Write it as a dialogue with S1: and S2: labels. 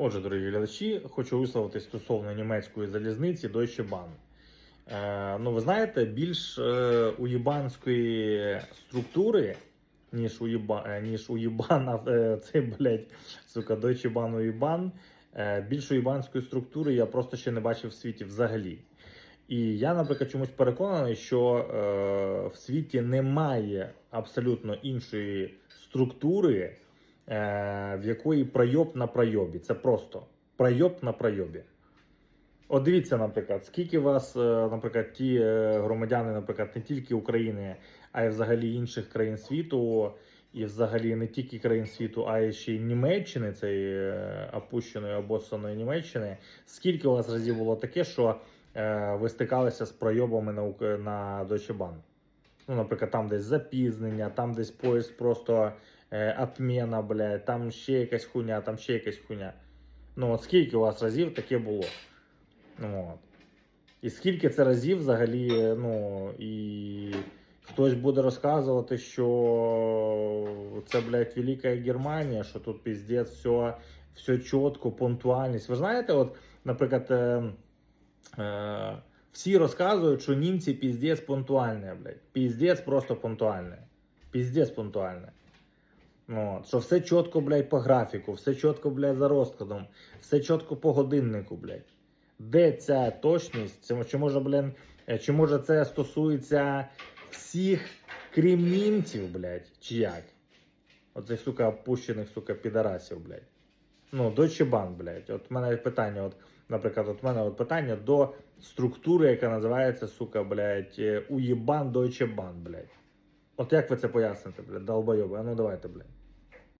S1: Отже, дорогі глядачі, хочу висловитись стосовно німецької залізниці Deutsche Bahn. Е, ну, ви знаєте, більш е, уєбанської структури, ніж уєба, е, ніж уєбана, е, цей, блядь, сука, Deutsche Bahn уєбан, е, більш уєбанської структури я просто ще не бачив в світі взагалі. І я, наприклад, чомусь переконаний, що е, в світі немає абсолютно іншої структури, в якої пройоб на пройобі. Це просто пройоб на пройобі. От дивіться, наприклад, скільки вас, е, наприклад, ті е, громадяни, наприклад, не тільки України, а й взагалі інших країн світу, і взагалі не тільки країн світу, а й ще й Німеччини, цієї е, опущеної обоссаної Німеччини. Скільки у вас разів було таке, що е, ви стикалися з пройобами на, на Deutsche Bahn? Ну, наприклад, там десь запізнення, там десь поїзд просто е, отмена, блядь, там ще якась хуйня, там ще якась хуйня. Ну, от скільки у вас разів таке було? Ну, от. І скільки це разів взагалі, е, ну, і хтось буде розказувати, що це, блядь, Велика Германія, що тут піздець, все, все чітко, пунктуальність. Ви знаєте, от, наприклад, е, е, всі розказують, що німці піздець пунктуальні, блядь. Піздець просто пунктуальне. Піздець пунктуальне. Ну, що все чітко, блядь, по графіку, все чітко, блядь, за розкладом, все чітко по годиннику, блядь. Де ця точність? Чи може, блін, е, чи може це стосується всіх, крім німців, блядь, чи як? Оцих, сука, опущених, сука, підарасів, блядь. Ну, Deutsche Bank, блядь. От мене питання, от, наприклад, от мене от питання до структури, яка називається, сука, блядь, е, уєбан Deutsche Bank, блядь. От як ви це поясните, блядь, долбойоби? А ну давайте, блядь.